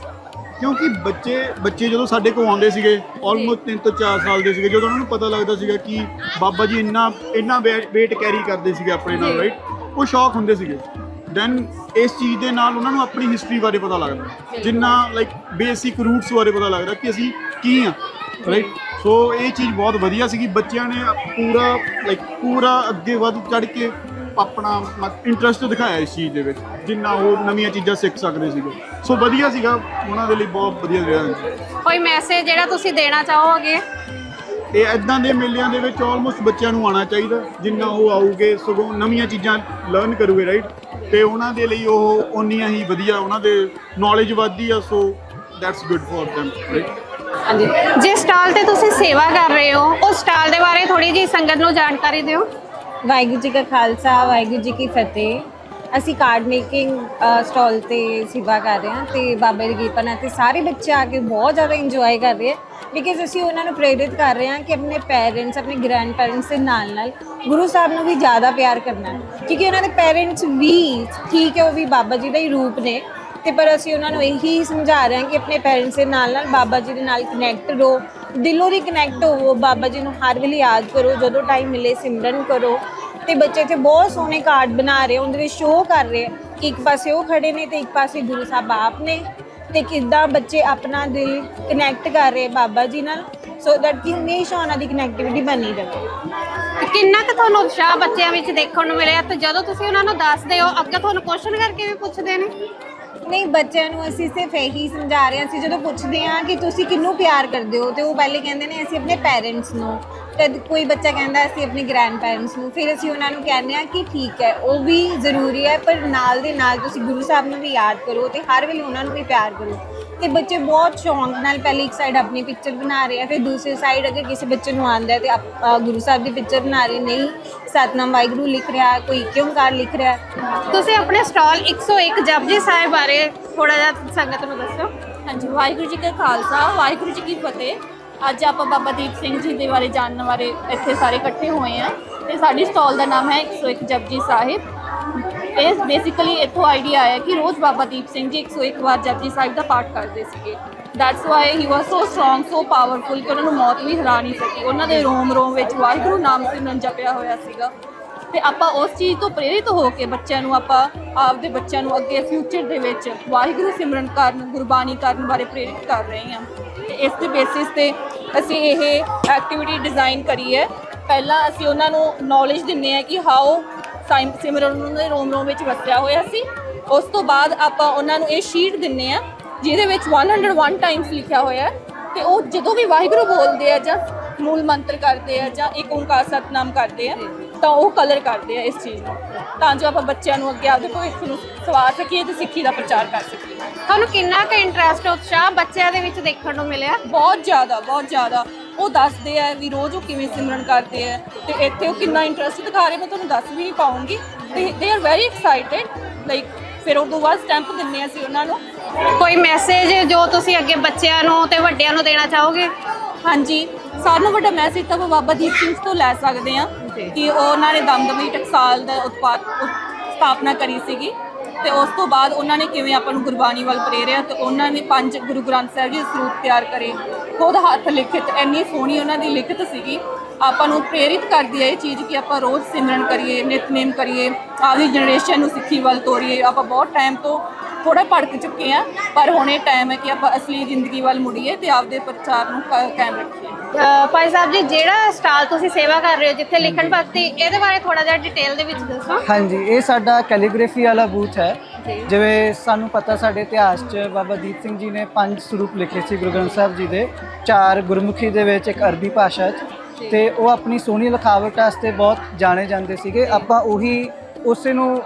ਕਿਉਂਕਿ ਬੱਚੇ ਬੱਚੇ ਜਦੋਂ ਸਾਡੇ ਕੋਲ ਆਉਂਦੇ ਸੀਗੇ ਆਲਮੋਸਟ 3 ਤੋਂ 4 ਸਾਲ ਦੇ ਸੀਗੇ ਜਦੋਂ ਉਹਨਾਂ ਨੂੰ ਪਤਾ ਲੱਗਦਾ ਸੀਗਾ ਕਿ ਬਾਬਾ ਜੀ ਇੰਨਾ ਇੰਨਾ weight ਕੈਰੀ ਕਰਦੇ ਸੀਗੇ ਆਪਣੇ ਨਾਲ। ਰਾਈਟ ਉਹ ਸ਼ੌਕ ਹੁੰਦੇ ਸੀਗੇ। ਦੈਨ ਇਸ ਚੀਜ਼ ਦੇ ਨਾਲ ਉਹਨਾਂ ਨੂੰ ਆਪਣੀ ਹਿਸਟਰੀ ਬਾਰੇ ਪਤਾ ਲੱਗਦਾ। ਜਿੰਨਾ ਲਾਈਕ ਬੇਸਿਕ ਰੂਟਸ ਬਾਰੇ ਪਤਾ ਲੱਗਦਾ ਕਿ ਅਸੀਂ ਕੀ ਆ ਰਾਈਟ ਸੋ ਇਹ ਚੀਜ਼ ਬਹੁਤ ਵਧੀਆ ਸੀਗੀ। ਬੱਚਿਆਂ ਨੇ ਪੂਰਾ ਲਾਈਕ ਪੂਰਾ ਅੱਗੇ ਵੱਧ ਚੜ ਕੇ ਆਪਣਾ ਇੰਟਰਸਟ ਦਿਖਾਇਆ ਇਸ ਚੀਜ਼ ਦੇ ਵਿੱਚ ਜਿੰਨਾ ਉਹ ਨਵੀਆਂ ਚੀਜ਼ਾਂ ਸਿੱਖ ਸਕਦੇ ਸੀਗੇ। ਸੋ ਵਧੀਆ ਸੀਗਾ ਉਹਨਾਂ ਦੇ ਲਈ ਬਹੁਤ ਵਧੀਆ ਰਿਹਾ। ਕੋਈ ਮੈਸੇਜ ਜਿਹੜਾ ਤੁਸੀਂ ਦੇਣਾ ਚਾਹੋਗੇ? ਇਹ ਐਦਾਂ ਦੇ ਮੇਲਿਆਂ ਦੇ ਵਿੱਚ ਆਲਮੋਸਟ ਬੱਚਿਆਂ ਨੂੰ ਆਉਣਾ ਚਾਹੀਦਾ ਜਿੰਨਾ ਉਹ ਆਉਗੇ ਸਗੋਂ ਨਵੀਆਂ ਚੀਜ਼ਾਂ ਲਰਨ ਕਰੂਗੇ ਰਾਈਟ ਤੇ ਉਹਨਾਂ ਦੇ ਲਈ ਉਹ ਓਨੀਆਂ ਹੀ ਵਧੀਆ ਉਹਨਾਂ ਦੇ ਨੌਲੇਜ ਵੱਧਦੀ ਆ so that's good for them right ਹਾਂਜੀ। ਜਿਸ ਸਟਾਲ ਤੇ ਤੁਸੀਂ ਸੇਵਾ ਕਰ ਰਹੇ ਹੋ ਉਸ ਸਟਾਲ ਦੇ ਬਾਰੇ ਥੋੜੀ ਜੀ ਸੰਗਤ ਨੂੰ ਜਾਣਕਾਰੀ ਦਿਓ। ਵਾਹਿਗੁਰੂ ਜੀ ਕਾ ਖਾਲਸਾ, ਵਾਹਿਗੁਰੂ ਜੀ ਕੀ ਫਤਿਹ। ਅਸੀਂ ਕਾਰਡ ਮੇਕਿੰਗ ਸਟਾਲ ਤੇ ਸੇਵਾ ਕਰ ਰਹੇ ਹਾਂ ਤੇ ਬਾਬਾ ਦੀ ਕਿਰਪਾ ਨਾਲ ਤੇ ਸਾਰੇ ਬੱਚੇ ਆ ਕੇ ਬਹੁਤ ਜ਼ਿਆਦਾ ਇੰਜੋਏ ਕਰ ਰਹੇ ਆ। ਬਿਕਾਜ਼ ਅਸੀਂ ਉਹਨਾਂ ਨੂੰ ਪ੍ਰੇਰਿਤ ਕਰ ਰਹੇ ਹਾਂ ਕਿ ਆਪਣੇ ਪੇਰੈਂਟਸ ਆਪਣੇ ਗ੍ਰੈਂਡ ਪੈਰੈਂਟਸ ਦੇ ਨਾਲ ਨਾਲ ਗੁਰੂ ਸਾਹਿਬ ਨੂੰ ਵੀ ਜ਼ਿਆਦਾ ਪਿਆਰ ਕਰਨਾ ਕਿਉਂਕਿ ਉਹਨਾਂ ਦੇ ਪੇਰੈਂਟਸ ਵੀ ਠੀਕ ਹੈ, ਉਹ ਵੀ ਬਾਬਾ ਜੀ ਦਾ ਹੀ ਰੂਪ ਨੇ। ਤੇ ਪਰ ਅਸੀਂ ਉਹਨਾਂ ਨੂੰ ਇਹੀ ਸਮਝਾ ਰਹੇ ਹਾਂ ਕਿ ਆਪਣੇ ਪੇਰੈਂਟਸ ਦੇ ਨਾਲ ਨਾਲ ਬਾਬਾ ਜੀ ਦੇ ਨਾਲ ਕਨੈਕਟ ਰਹੋ। ਦਿਲੋਂ ਦੀ ਕਨੈਕਟ ਹੋਵੋ, ਬਾਬਾ ਜੀ ਨੂੰ ਹਰ ਵੇਲੇ ਯਾਦ ਕਰੋ, ਜਦੋਂ ਟਾਈਮ ਮਿਲੇ ਸਿਮਰਨ ਕਰੋ। ਤੇ ਬੱਚੇ ਇੱਥੇ ਬਹੁਤ ਸੋਹਣੇ ਕਾਰਡ ਬਣਾ ਰਹੇ, ਉਹਦੇ ਵਿੱਚ ਸ਼ੋਅ ਕਰ ਰਹੇ। ਕਿ ਇੱਕ ਪਾਸੇ ਉਹ ਖੜੇ ਨੇ ਤੇ ਇੱਕ ਪਾਸੇ ਗੁਰੂ ਸਾਹਿਬ ਆਪ ਨੇ। ਤੇ ਕਿੱਦਾਂ ਬੱਚੇ ਆਪਣਾ ਦਿਲ ਕਨੈਕਟ ਕਰ ਰਹੇ ਬਾਬਾ ਜੀ ਨਾਲ। ਸੋ ਦੈਟ ਕਿ ਹਮੇਸ਼ਾ ਉਹਨਾਂ ਦੀ ਕਨੈਕਟੀਵਿਟੀ ਬਣੀ ਰਹੇ। ਤੇ ਕਿੰਨਾ ਕੁ ਤੁਹਾਨੂੰ ਉਤਸ਼ਾਹ ਬੱਚਿਆਂ ਵਿੱਚ ਦੇਖਣ ਨੂੰ ਮਿਲਿਆ? ਤੇ ਜਦੋਂ ਤੁਸੀਂ ਉਹਨਾਂ ਨੂੰ ਦੱਸਦੇ ਹੋ, ਅੱਗੇ ਤੁਹਾਨੂੰ ਕੁਐਸਚਨ ਕਰਕੇ ਵੀ ਪੁੱਛਦੇ ਨੇ? ਨਹੀਂ, ਬੱਚਿਆਂ ਨੂੰ ਅਸੀਂ ਸਿਰਫ ਇਹੀ ਸਮਝਾ ਰਹੇ ਹਾਂ, ਅਸੀਂ ਜਦੋਂ ਪੁੱਛਦੇ ਹਾਂ ਕਿ ਤੁਸੀਂ ਕਿਹਨੂੰ ਪਿਆਰ ਕਰਦੇ ਹੋ, ਤੇ ਉਹ ਪਹਿਲੇ ਕਹਿੰਦੇ ਨੇ, ਅਸੀਂ ਆਪਣੇ ਪੇਰੈਂਟਸ ਨੂੰ। ਕਦ ਕੋਈ ਬੱਚਾ ਕਹਿੰਦਾ ਅਸੀਂ ਆਪਣੇ ਗ੍ਰੈਂਡ ਪੈਰੈਂਟਸ ਨੂੰ, ਫਿਰ ਅਸੀਂ ਉਹਨਾਂ ਨੂੰ ਕਹਿੰਦੇ ਹਾਂ ਕਿ ਠੀਕ ਹੈ, ਉਹ ਵੀ ਜ਼ਰੂਰੀ ਹੈ, ਪਰ ਨਾਲ ਦੇ ਨਾਲ ਤੁਸੀਂ ਗੁਰੂ ਸਾਹਿਬ ਨੂੰ ਵੀ ਯਾਦ ਕਰੋ ਤੇ ਹਰ ਵੇਲੇ ਉਹਨਾਂ ਨੂੰ ਵੀ ਪਿਆਰ ਕਰੋ। ਤੇ ਬੱਚੇ ਬਹੁਤ ਸ਼ੌਂਕ ਨਾਲ ਪਹਿਲੇ ਇੱਕ ਸਾਈਡ ਆਪਣੀ ਪਿਕਚਰ ਬਣਾ ਰਹੇ ਆ, ਫਿਰ ਦੂਸਰੀ ਸਾਈਡ ਅਗਰ ਕਿਸੇ ਬੱਚੇ ਨੂੰ ਆਂਦਾ ਹੈ ਤੇ ਗੁਰੂ ਸਾਹਿਬ ਦੀ ਪਿਕਚਰ ਬਣਾ ਰਹੇ, ਨਹੀਂ, ਸਤਨਾਮ ਵਾਹਿਗੁਰੂ ਲਿਖ ਰਿਹਾ, ਕੋਈ ਇੱਕ ਓਂਕਾਰ ਲਿਖ ਰਿਹਾ। ਤੁਸੀਂ ਆਪਣੇ ਸਟਾਲ 101 ਜਪਜੀ ਸਾਹਿਬ ਬਾਰੇ ਥੋੜਾ ਜਿਹਾ ਸੰਗਤ ਨੂੰ ਦੱਸੋ। ਹਾਂਜੀ, ਵਾਹਿਗੁਰੂ ਜੀ ਕਾ ਖਾਲਸਾ, ਵਾਹਿਗੁਰੂ ਜੀ ਕੀ ਫਤਿਹ। ਅੱਜ ਆਪਾਂ ਬਾਬਾ ਦੀਪ ਸਿੰਘ ਜੀ ਦੇ ਬਾਰੇ ਜਾਣਨ ਬਾਰੇ ਇੱਥੇ ਸਾਰੇ ਇਕੱਠੇ ਹੋਏ ਆ ਤੇ ਸਾਡੀ ਸਟਾਲ ਦਾ ਨਾਮ ਹੈ 101 ਜਪਜੀ ਸਾਹਿਬ। ਇਹ ਬੇਸਿਕਲੀ ਇੱਥੋਂ ਆਈਡੀਆ ਆਇਆ ਕਿ ਰੋਜ਼ ਬਾਬਾ ਦੀਪ ਸਿੰਘ ਜੀ 101 ਵਾਰ ਜਪਜੀ ਸਾਹਿਬ ਦਾ ਪਾਠ ਕਰਦੇ ਸੀਗੇ। That's why he was so strong so powerful ਕਿ ਉਹਨਾਂ ਨੂੰ ਮੌਤ ਵੀ ਹਰਾ ਨਹੀਂ ਸਕੀ। ਉਹਨਾਂ ਦੇ ਰੋਮ ਰੋਮ ਵਿੱਚ ਵਾਹਿਗੁਰੂ ਨਾਮ ਸਿਮਰਨ ਜਪਿਆ ਹੋਇਆ ਸੀਗਾ। ਤੇ ਆਪਾਂ ਉਸ ਚੀਜ਼ ਤੋਂ ਪ੍ਰੇਰਿਤ ਹੋ ਕੇ ਬੱਚਿਆਂ ਨੂੰ ਆਪਾਂ ਆਪਦੇ ਬੱਚਿਆਂ ਨੂੰ ਅੱਗੇ ਫਿਊਚਰ ਦੇ ਵਿੱਚ ਵਾਹਿਗੁਰੂ ਸਿਮਰਨ ਕਰਨ, ਗੁਰਬਾਣੀ ਕਰਨ ਬਾਰੇ ਪ੍ਰੇਰਿਤ ਕਰ ਰਹੇ ਹਾਂ। ਇਸ ਦੇ ਬੇਸਿਸ ਤੇ ਅਸੀਂ ਇਹ ਐਕਟੀਵਿਟੀ ਡਿਜ਼ਾਈਨ ਕਰੀ ਹੈ। ਪਹਿਲਾਂ ਅਸੀਂ ਉਹਨਾਂ ਨੂੰ ਨੌਲੇਜ ਦਿੰਨੇ ਆ ਕਿ ਹਾਓ ਸਾਈਮ ਸਿਮਰਨ ਉਹਨਾਂ ਦੇ ਰੋਮ ਰੋਮ ਵਿੱਚ ਵਸਿਆ ਹੋਇਆ ਸੀ। ਉਸ ਤੋਂ ਬਾਅਦ ਆਪਾਂ ਉਹਨਾਂ ਨੂੰ ਇਹ ਸ਼ੀਟ ਦਿੰਨੇ ਆ ਜਿਹਦੇ ਵਿੱਚ 101 ਟਾਈਮਸ ਲਿਖਿਆ ਹੋਇਆ ਹੈ। ਤੇ ਉਹ ਜਦੋਂ ਵੀ ਵਾਹਿਗੁਰੂ ਬੋਲਦੇ ਆ ਜਾਂ ਮੂਲ ਮੰਤਰ ਕਰਦੇ ਆ ਜਾਂ ਇੱਕ ਓੰਕਾਰ ਸਤਨਾਮ ਕਰਦੇ ਆ ਤਾਂ ਉਹ ਕਲਰ ਕਰਦੇ ਆ ਇਸ ਚੀਜ਼ ਨੂੰ। ਤਾਂ ਜੋ ਆਪਾਂ ਬੱਚਿਆਂ ਨੂੰ ਅੱਗੇ ਆਪਦੇ ਭਵਿੱਖ ਨੂੰ ਸਵਾਰ ਸਕੀਏ ਤੇ ਸਿੱਖੀ ਦਾ ਪ੍ਰਚਾਰ ਕਰ ਸਕੀਏ। ਤੁਹਾਨੂੰ ਕਿੰਨਾ ਕੁ ਇੰਟਰਸਟ ਉਤਸ਼ਾਹ ਬੱਚਿਆਂ ਦੇ ਵਿੱਚ ਦੇਖਣ ਨੂੰ ਮਿਲਿਆ? ਬਹੁਤ ਜ਼ਿਆਦਾ ਬਹੁਤ ਜ਼ਿਆਦਾ। ਉਹ ਦੱਸਦੇ ਆ ਵੀ ਰੋਜ਼ ਉਹ ਕਿਵੇਂ ਸਿਮਰਨ ਕਰਦੇ ਆ ਤੇ ਇੱਥੇ ਉਹ ਕਿੰਨਾ ਇੰਟਰਸਟ ਦਿਖਾ ਰਹੇ ਮੈਂ ਤੁਹਾਨੂੰ ਦੱਸ ਵੀ ਨਹੀਂ ਪਾਉਂਗੀ। ਤੇ they are very excited like ਫਿਰ ਉਸ ਤੋਂ ਬਾਅਦ ਸਟੈਂਪ ਹਾਂ ਅਸੀਂ ਉਹਨਾਂ ਨੂੰ। ਕੋਈ ਮੈਸੇਜ ਜੋ ਤੁਸੀਂ ਅੱਗੇ ਬੱਚਿਆਂ ਨੂੰ ਤੇ ਵੱਡਿਆਂ ਨੂੰ ਦੇਣਾ ਚਾਹੋਗੇ? ਹਾਂਜੀ ਸਾਰਿਆਂ ਨੂੰ ਵੱਡਾ ਮੈਸੇਜ ਤਾਂ ਬਾਬਾ ਦੀਪ ਸਿੰਘ ਤੋਂ ਲੈ ਸਕਦੇ ਆ ਕਿ ਉਹ ਉਹਨਾਂ ਨੇ ਦਮਦਮੀ ਟਕਸਾਲ ਦਾ ਉਤਪਾਦ ਸਥਾਪਨਾ ਕਰੀ ਸੀਗੀ। ਤੇ ਉਸ ਤੋਂ ਬਾਅਦ ਉਹਨਾਂ ਨੇ ਕਿਵੇਂ ਆਪਾਂ ਨੂੰ ਗੁਰਬਾਣੀ ਵੱਲ ਪ੍ਰੇਰਿਆ, ਤੇ ਉਹਨਾਂ ਨੇ ਪੰਜ ਗੁਰੂ ਗ੍ਰੰਥ ਸਾਹਿਬ ਜੀ ਦੇ ਸਰੂਪ ਤਿਆਰ ਕਰੇ। ਖੁਦ ਹੱਥ ਲਿਖਿਤ, ਇੰਨੀ ਸੋਹਣੀ ਉਹਨਾਂ ਦੀ ਲਿਖਤ ਸੀਗੀ। ਆਪਾਂ ਨੂੰ ਪ੍ਰੇਰਿਤ ਕਰਦੀ ਹੈ ਇਹ ਚੀਜ਼ ਕਿ ਆਪਾਂ ਰੋਜ਼ ਸਿਮਰਨ ਕਰੀਏ, ਨਿਤਨੇਮ ਕਰੀਏ, ਆਪਦੀ ਜਨਰੇਸ਼ਨ ਨੂੰ ਸਿੱਖੀ ਵੱਲ ਤੋਰੀਏ। ਆਪਾਂ ਬਹੁਤ ਟਾਈਮ ਤੋਂ ਥੋੜਾ ਭੜਕ ਚੁੱਕੇ ਆ ਪਰ ਹੁਣ ਇਹ ਟਾਈਮ ਹੈ ਕਿ ਆਪਾਂ ਅਸਲੀ ਜ਼ਿੰਦਗੀ ਵੱਲ ਮੁੜੀਏ ਤੇ ਆਪਦੇ ਪ੍ਰਚਾਰ ਨੂੰ ਕ- ਕਾਇਮ ਰੱਖੀਏ। ਅਹ ਭਾਈ ਸਾਹਿਬ ਜੀ ਜਿਹੜਾ ਸਟਾਲ ਤੁਸੀਂ ਸੇਵਾ ਕਰ ਰਹੇ ਹੋ ਜਿੱਥੇ ਲਿਖਣ ਭਗਤੀ ਇਹਦੇ ਬਾਰੇ ਥੋੜਾ ਜਿਹਾ ਡਿਟੇਲ ਦੇ ਵਿੱਚ ਦੱਸੋ। ਹਾਂਜੀ ਇਹ ਸਾਡਾ ਕੈਲੀਗ੍ਰਾਫੀ ਵਾਲਾ ਬੂਥ ਹੈ। ਜਿਵੇਂ ਸਾਨੂੰ ਪਤਾ ਸਾਡੇ ਇਤਿਹਾਸ 'ਚ ਬਾਬਾ ਦੀਪ ਸਿੰਘ ਜੀ ਨੇ ਪੰਜ ਸਰੂਪ ਲਿਖੇ ਸੀ ਗੁਰੂ ਗ੍ਰੰਥ ਸਾਹਿਬ ਜੀ ਦੇ। ਚਾਰ ਗੁਰਮੁਖੀ ਦੇ ਵਿੱਚ ਇੱਕ ਅਰਬੀ ਭਾਸ਼ਾ 'ਚ। ਤੇ ਉਹ ਆਪਣੀ ਸੋਹਣੀ ਲਿਖਾਵਟ ਵਾਸਤੇ ਬਹੁਤ ਜਾਣੇ ਜਾਂਦੇ ਸੀਗੇ। ਆਪਾਂ ਉਹੀ ਉਸੇ ਨੂੰ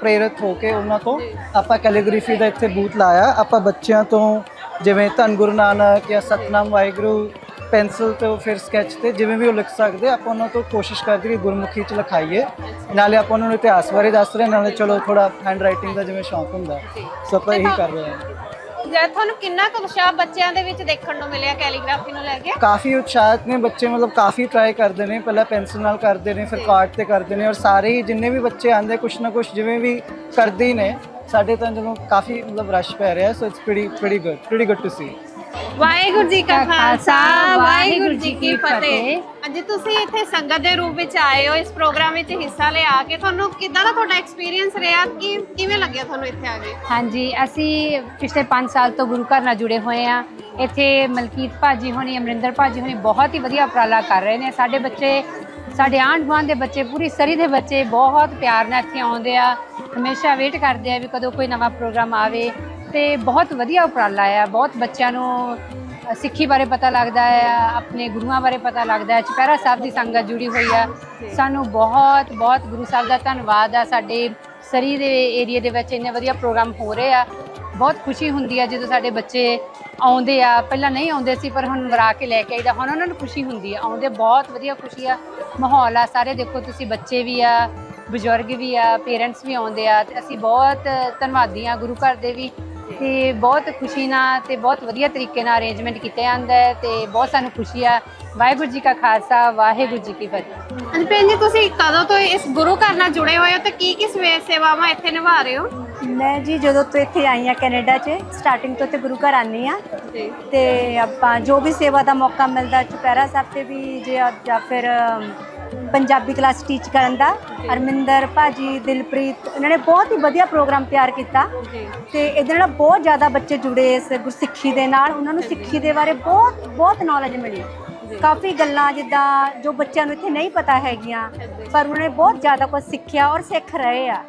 ਪ੍ਰੇਰਿਤ ਹੋ ਕੇ ਉਹਨਾਂ ਤੋਂ ਆਪਾਂ ਕੈਲੀਗ੍ਰਾਫੀ ਦਾ ਇੱਥੇ ਬੂਥ ਲਾਇਆ। ਆਪਾਂ ਬੱਚਿਆਂ ਤੋਂ ਜਿਵੇਂ ਧੰਨ ਗੁਰੂ ਨਾਨਕ ਜਾਂ ਸਤਨਾਮ ਵਾਹਿਗੁਰੂ ਪੈਨਸਲ ਤੇ ਫਿਰ ਸਕੈਚ ਤੇ ਜਿਵੇਂ ਵੀ ਉਹ ਲਿਖ ਸਕਦੇ ਆਪਾਂ ਉਹਨਾਂ ਤੋਂ ਕੋਸ਼ਿਸ਼ ਕਰਦੇ ਕਿ ਗੁਰਮੁਖੀ ਚ ਲਿਖਾਈਏ। ਨਾਲੇ ਆਪਾਂ ਉਹਨਾਂ ਨੂੰ ਇਤਿਹਾਸ ਬਾਰੇ ਦੱਸ ਰਹੇ ਨਾਲੇ ਚਲੋ ਥੋੜਾ ਹੈਂਡ ਰਾਈਟਿੰਗ ਦਾ ਜਿਵੇਂ ਸ਼ੌਂਕ ਹੁੰਦਾ ਸੋ ਆਪਾਂ ਇਹੀ ਕਰ ਰਹੇ ਹਾਂ। ਜੇ ਤੁਹਾਨੂੰ ਕਿੰਨਾ ਕੁ ਉਤਸ਼ਾਹ ਬੱਚਿਆਂ ਦੇ ਵਿੱਚ ਦੇਖਣ ਨੂੰ ਮਿਲਿਆ ਕੈਲੀਗ੍ਰਾਫੀ ਨੂੰ ਲੈ ਕੇ? ਕਾਫੀ ਉਤਸ਼ਾਹਿਤ ਨੇ ਬੱਚੇ ਮਤਲਬ ਕਾਫੀ ਟਰਾਈ ਕਰਦੇ ਨੇ ਪਹਿਲਾਂ ਪੈਨਸਲ ਨਾਲ ਕਰਦੇ ਨੇ ਫਿਰ ਕਾਰਡ ਤੇ ਕਰਦੇ ਨੇ ਔਰ ਸਾਰੇ ਹੀ ਜਿੰਨੇ ਵੀ ਬੱਚੇ ਆਂਦੇ ਕੁਛ ਨਾ ਕੁਛ ਜਿਵੇਂ ਵੀ ਕਰਦੇ ਹੀ ਨੇ ਸਾਡੇ ਤਾਂ ਜਦੋਂ ਕਾਫੀ ਮਤਲਬ ਰਸ਼ ਪੈ ਰਿਹਾ so it's pretty pretty good pretty good to see Waheguru ji ਕਾ ਖਾਲਸਾ ਵਾਹਿਗੁਰੂ ਜੀ ਕੀ ਫਤਿਹ। ਅੱਜ ਤੁਸੀਂ ਇੱਥੇ ਸੰਗਤ ਦੇ ਰੂਪ ਵਿੱਚ ਆਏ ਹੋ ਇਸ ਪ੍ਰੋਗਰਾਮ ਵਿੱਚ ਹਿੱਸਾ ਲਿਆ ਕੇ। ਤੁਹਾਨੂੰ ਕਿੱਦਾਂ ਦਾ ਤੁਹਾਡਾ ਐਕਸਪੀਰੀਅੰਸ ਰਿਹਾ? ਕਿ ਕਿਵੇਂ ਲੱਗਿਆ ਤੁਹਾਨੂੰ ਇੱਥੇ ਆ ਕੇ? ਹਾਂਜੀ ਅਸੀਂ ਪਿਛਲੇ 5 ਸਾਲ ਤੋਂ ਗੁਰੂ ਘਰ ਨਾਲ ਜੁੜੇ ਹੋਏ ਆ ਇੱਥੇ ਮਲਕੀਤ ਭਾਜੀ ਹੋਣੀ ਅਮਰਿੰਦਰ ਭਾਜੀ ਹੋਣੀ ਬਹੁਤ ਹੀ ਵਧੀਆ ਉਪਰਾਲਾ ਕਰ ਰਹੇ ਨੇ। ਸਾਡੇ ਬੱਚੇ ਸਾਡੇ ਆਂਢ ਗੁਆਂਢ ਦੇ ਬੱਚੇ ਪੂਰੀ ਸਰੀ ਦੇ ਬੱਚੇ ਬਹੁਤ ਪਿਆਰ ਨਾਲ ਇੱਥੇ ਆਉਂਦੇ ਆ। ਹਮੇਸ਼ਾ ਵੇਟ ਕਰਦੇ ਆ ਵੀ ਕਦੋਂ ਕੋਈ ਨਵਾਂ ਪ੍ਰੋਗਰਾਮ ਆਵੇ। ਤੇ ਬਹੁਤ ਵਧੀਆ ਉਪਰਾਲਾ ਆ। ਬਹੁਤ ਬੱਚਿਆਂ ਨੂੰ ਸਿੱਖੀ ਬਾਰੇ ਪਤਾ ਲੱਗਦਾ ਆ, ਆਪਣੇ ਗੁਰੂਆਂ ਬਾਰੇ ਪਤਾ ਲੱਗਦਾ ਹੈ ਚੁਪਹਿਰਾ ਸਾਹਿਬ ਦੀ ਸੰਗਤ ਜੁੜੀ ਹੋਈ ਆ। ਸਾਨੂੰ ਬਹੁਤ ਬਹੁਤ ਗੁਰੂ ਸਾਹਿਬ ਦਾ ਧੰਨਵਾਦ ਆ। ਸਾਡੇ ਸਰੀ ਦੇ ਏਰੀਆ ਦੇ ਵਿੱਚ ਇੰਨੇ ਵਧੀਆ ਪ੍ਰੋਗਰਾਮ ਹੋ ਰਹੇ ਆ। ਬਹੁਤ ਖੁਸ਼ੀ ਹੁੰਦੀ ਆ ਜਦੋਂ ਸਾਡੇ ਬੱਚੇ ਆਉਂਦੇ ਆ। ਪਹਿਲਾਂ ਨਹੀਂ ਆਉਂਦੇ ਸੀ, ਪਰ ਹੁਣ ਵਰਾ ਕੇ ਲੈ ਕੇ ਆਈਦਾ। ਹੁਣ ਉਹਨਾਂ ਨੂੰ ਖੁਸ਼ੀ ਹੁੰਦੀ ਆ। ਆਉਂਦੇ ਬਹੁਤ ਵਧੀਆ ਖੁਸ਼ੀ ਆ। ਮਾਹੌਲ ਆ। ਸਾਰੇ ਦੇਖੋ, ਤੁਸੀਂ ਬੱਚੇ ਵੀ ਆ, ਬਜ਼ੁਰਗ ਵੀ ਆ, ਪੇਰੈਂਟਸ ਵੀ ਆਉਂਦੇ ਆ। ਤੇ ਅਸੀਂ ਬਹੁਤ ਧੰਨਵਾਦੀ ਆ ਗੁਰੂ ਘਰ ਦੇ ਵੀ। ਤੇ ਬਹੁਤ ਖੁਸ਼ੀ ਨਾਲ ਤੇ ਬਹੁਤ ਵਧੀਆ ਤਰੀਕੇ ਨਾਲ ਅਰੇਂਜਮੈਂਟ ਕੀਤਾ ਜਾਂਦਾ ਹੈ ਤੇ ਬਹੁਤ ਸਾਨੂੰ ਖੁਸ਼ੀ ਆ। ਵਾਹਿਗੁਰੂ ਜੀ ਕਾ ਖਾਲਸਾ ਵਾਹਿਗੁਰੂ ਜੀ ਕੀ ਫਤਿਹ। ਹਾਂਜੀ ਭੈਣ ਜੀ ਤੁਸੀਂ ਕਦੋਂ ਤੋਂ ਇਸ ਗੁਰੂ ਘਰ ਨਾਲ ਜੁੜੇ ਹੋਏ ਹੋ ਤੇ ਕੀ ਕੀ ਸਵੇ- ਸੇਵਾਵਾਂ ਇੱਥੇ ਨਿਭਾ ਰਹੇ ਹੋ? ਮੈਂ ਜੀ ਜਦੋਂ ਤੋਂ ਇੱਥੇ ਆਈ ਹਾਂ ਕੈਨੇਡਾ 'ਚ ਸਟਾਰਟਿੰਗ ਤੋਂ ਇੱਥੇ ਗੁਰੂ ਘਰ ਆਨੀ ਆ ਤੇ ਆਪਾਂ ਜੋ ਵੀ ਸੇਵਾ ਦਾ ਮੌਕਾ ਮਿਲਦਾ ਚੁਪਹਿਰਾ ਸਾਹਿਬ ਤੇ ਵੀ ਜੇ ਜਾਂ ਫਿਰ ਅਮ, ਪੰਜਾਬੀ ਕਲਾਸ ਟੀਚ ਕਰਨ ਦਾ। ਅਰਮਿੰਦਰ ਭਾਜੀ ਦਿਲਪ੍ਰੀਤ ਇਹਨਾਂ ਨੇ ਬਹੁਤ ਹੀ ਵਧੀਆ ਪ੍ਰੋਗਰਾਮ ਤਿਆਰ ਕੀਤਾ। ਤੇ ਇਹਦੇ ਨਾਲ ਬਹੁਤ ਜ਼ਿਆਦਾ ਬੱਚੇ ਜੁੜੇ ਇਸ ਗੁਰਸਿੱਖੀ ਦੇ ਨਾਲ। ਉਹਨਾਂ ਨੂੰ ਸਿੱਖੀ ਦੇ ਬਾਰੇ ਬਹੁਤ ਬਹੁਤ ਨੌਲੇਜ ਮਿਲੀ। ਕਾਫੀ ਗੱਲਾਂ ਜਿੱਦਾਂ ਜੋ ਬੱਚਿਆਂ ਨੂੰ ਇੱਥੇ ਨਹੀਂ ਪਤਾ ਹੈਗੀਆਂ ਪਰ ਉਹਨਾਂ ਨੇ ਬਹੁਤ ਜ਼ਿਆਦਾ ਕੁਝ ਸਿੱਖਿਆ ਔਰ ਸਿੱਖ ਰਹੇ ਆ।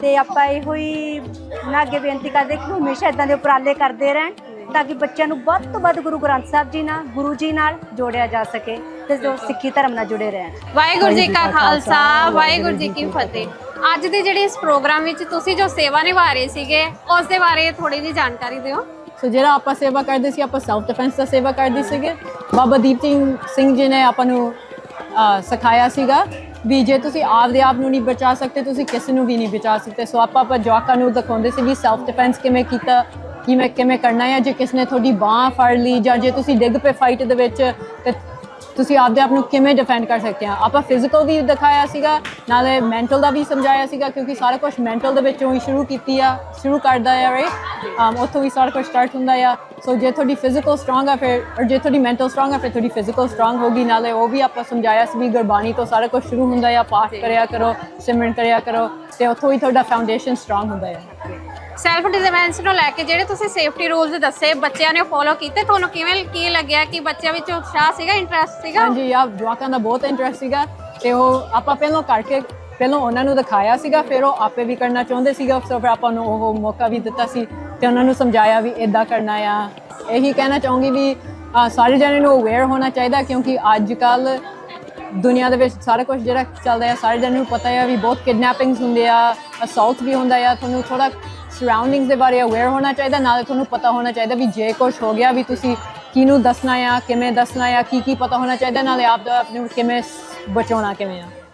ਤੇ ਆਪਾਂ ਇਹੋ ਹੀ ਨਾ ਅੱਗੇ ਬੇਨਤੀ ਕਰਦੇ ਕਿ ਹਮੇਸ਼ਾ ਇਦਾਂ ਦੇ ਉਪਰਾਲੇ ਕਰਦੇ ਰਹਿਣ। ਤਾਂ ਕਿ ਬੱਚਿਆਂ ਨੂੰ ਵੱਧ ਤੋਂ ਵੱਧ ਗੁਰੂ ਗ੍ਰੰਥ ਸਾਹਿਬ ਜੀ ਨਾਲ ਗੁਰੂ ਜੀ ਨਾਲ ਜੋੜਿਆ ਜਾ ਸਕੇ ਤੇ ਜੋ ਸਿੱਖੀ ਧਰਮ ਨਾਲ ਜੁੜੇ ਰਹਿਣ। ਵਾਹਿਗੁਰੂ ਜੀ ਕਾ ਖਾਲਸਾ ਵਾਹਿਗੁਰੂ ਜੀ ਕੀ ਫਤਿਹ। ਅੱਜ ਦੇ ਜਿਹੜੇ ਇਸ ਪ੍ਰੋਗਰਾਮ ਵਿੱਚ ਤੁਸੀਂ ਜੋ ਸੇਵਾ ਨਿਭਾ ਰਹੇ ਸੀਗੇ ਉਸ ਦੇ ਬਾਰੇ ਥੋੜੀ ਜਿਹੀ ਜਾਣਕਾਰੀ ਦਿਓ। ਸੋ ਜਿਹੜਾ ਆਪਾਂ ਸੇਵਾ ਕਰਦੇ ਸੀ ਆਪਾਂ ਸੈਲਫ ਡਿਫੈਂਸ ਦਾ ਸੇਵਾ ਕਰਦੇ ਸੀਗੇ। ਬਾਬਾ ਦੀਪ ਸਿੰਘ ਸਿੰਘ ਜੀ ਨੇ ਆਪਾਂ ਨੂੰ ਸਿਖਾਇਆ ਸੀਗਾ ਵੀ ਜੇ ਤੁਸੀਂ ਆਪਦੇ ਆਪ ਨੂੰ ਨਹੀਂ ਬਚਾ ਸਕਦੇ ਤੁਸੀਂ ਕਿਸੇ ਨੂੰ ਵੀ ਨਹੀਂ ਬਚਾ ਸਕਦੇ। ਸੋ ਆਪਾਂ ਆਪਾਂ ਜਵਾਕਾਂ ਨੂੰ ਦਿਖਾਉਂਦੇ ਸੀ ਵੀ ਸੈਲਫ ਡਿਫੈਂਸ ਕਿਵੇਂ ਕੀਤਾ ਕਿ ਮੈਂ ਕਿਵੇਂ ਕਰਨਾ ਹੈ ਜੇ ਕਿਸ ਨੇ ਤੁਹਾਡੀ ਬਾਹ ਫੜ ਲਈ ਜਾਂ ਜੇ ਤੁਸੀਂ ਡਿੱਗ ਪਏ ਫਾਈਟ ਦੇ ਵਿੱਚ ਤੇ ਤੁਸੀਂ ਆਪਦੇ ਆਪ ਨੂੰ ਕਿਵੇਂ ਡਿਫੈਂਡ ਕਰ ਸਕਦੇ ਆ? ਆਪਾਂ ਫਿਜ਼ੀਕਲ ਵੀ ਦਿਖਾਇਆ ਸੀਗਾ ਨਾਲੇ ਮੈਂਟਲ ਦਾ ਵੀ ਸਮਝਾਇਆ ਸੀਗਾ ਕਿਉਂਕਿ ਸਾਰਾ ਕੁਝ ਮੈਂਟਲ ਦੇ ਵਿੱਚੋਂ ਹੀ ਸ਼ੁਰੂ ਕੀਤੀ ਆ ਸ਼ੁਰੂ ਕਰਦਾ ਆ ਰਾਈਟ um, ਉੱਥੋਂ ਹੀ ਸਾਰਾ ਕੁਝ ਸਟਾਰਟ ਹੁੰਦਾ ਆ। ਸੋ ਜੇ ਤੁਹਾਡੀ ਫਿਜ਼ੀਕਲ ਸਟਰੋਂਗ ਆ ਫਿਰ ਔਰ ਜੇ ਤੁਹਾਡੀ ਮੈਂਟਲ ਸਟਰੋਂਗ ਆ ਫਿਰ ਤੁਹਾਡੀ ਫਿਜ਼ੀਕਲ ਸਟਰੋਂਗ ਹੋਗੀ ਨਾਲੇ ਉਹ ਵੀ ਆਪਾਂ ਸਮਝਾਇਆ ਸੀ ਵੀ ਗੁਰਬਾਣੀ ਤੋਂ ਸਾਰਾ ਕੁਝ ਸ਼ੁਰੂ ਹੁੰਦਾ ਆ ਪਾਠ ਕਰਿਆ ਕਰੋ ਸਿਮਰਨ ਕਰਿਆ ਕਰੋ ਤੇ ਉੱਥੋਂ ਹੀ ਤੁਹਾਡਾ ਫਾਊਂਡੇਸ਼ਨ ਸਟਰੋਂਗ ਹੁੰਦਾ ਆ। ਸੈਲਫ ਡਿਫੈਂਸ ਨੂੰ ਲੈ ਕੇ ਜਿਹੜੇ ਤੁਸੀਂ ਸੇਫਟੀ ਰੂਲਸ ਦੱਸੇ, ਬੱਚਿਆਂ ਨੇ ਫੋਲੋ ਕੀਤੇ, ਤੁਹਾਨੂੰ ਕਿਵੇਂ ਕੀ ਲੱਗਿਆ ਕਿ ਬੱਚਿਆਂ ਵਿੱਚ ਉਤਸ਼ਾਹ ਸੀਗਾ ਇੰਟਰਸਟ ਸੀਗਾ? ਹਾਂਜੀ ਆ ਜਵਾਕਾਂ ਦਾ ਬਹੁਤ ਇੰਟਰਸਟ ਸੀਗਾ ਤੇ ਉਹ ਆਪਾਂ ਪਹਿਲਾਂ ਕਰਕੇ, ਪਹਿਲਾਂ ਉਹਨਾਂ ਨੂੰ ਦਿਖਾਇਆ ਸੀਗਾ, ਫਿਰ ਉਹ ਆਪੇ ਵੀ ਕਰਨਾ ਚਾਹੁੰਦੇ ਸੀਗਾ ਸੋ ਫਿਰ ਆਪਾਂ ਨੂੰ ਉਹ ਮੌਕਾ ਵੀ ਦਿੱਤਾ ਸੀ ਤੇ ਉਹਨਾਂ ਨੂੰ ਸਮਝਾਇਆ ਵੀ ਇਦਾਂ ਕਰਨਾ ਆ। ਇਹੀ ਕਹਿਣਾ ਚਾਹੂੰਗੀ ਵੀ ਸਾਰੇ ਜਣੇ ਨੂੰ ਅਵੇਅਰ ਹੋਣਾ ਚਾਹੀਦਾ ਕਿਉਂਕਿ ਅੱਜ ਕੱਲ ਦੁਨੀਆ ਦੇ ਵਿੱਚ ਸਾਰਾ ਕੁਝ ਜਿਹੜਾ ਚੱਲਦਾ ਹੈ ਸਾਰੇ ਜਣੇ ਨੂੰ ਪਤਾ ਹੈ ਵੀ ਬਹੁਤ ਕਿਡਨੈਪਿੰਗਸ ਹੁੰਦੇ ਆ ਅਸੌਲਟ ਵੀ ਹੁੰਦਾ ਆ, ਤੁਹਾਨੂੰ ਥੋੜਾ ਸਰਾਊਂਡਿੰਗਸ ਦੇ ਬਾਰੇ ਅਵੇਅਰ ਹੋਣਾ ਚਾਹੀਦਾ, ਨਾਲੇ ਤੁਹਾਨੂੰ ਪਤਾ ਹੋਣਾ ਚਾਹੀਦਾ ਵੀ ਜੇ ਕੁਝ ਹੋ ਗਿਆ ਵੀ ਤੁਸੀਂ ਕਿਹਨੂੰ ਦੱਸਣਾ ਆ, ਕਿਵੇਂ ਦੱਸਣਾ ਆ ਕੀ ਕੀ ਪਤਾ ਹੋਣਾ ਚਾਹੀਦਾ, ਨਾਲੇ ਆਪ ਦਾ ਆਪਣੇ ਨੂੰ ਕਿਵੇਂ ਬਚਾਉਣਾ ਕਿਵੇਂ ਆ।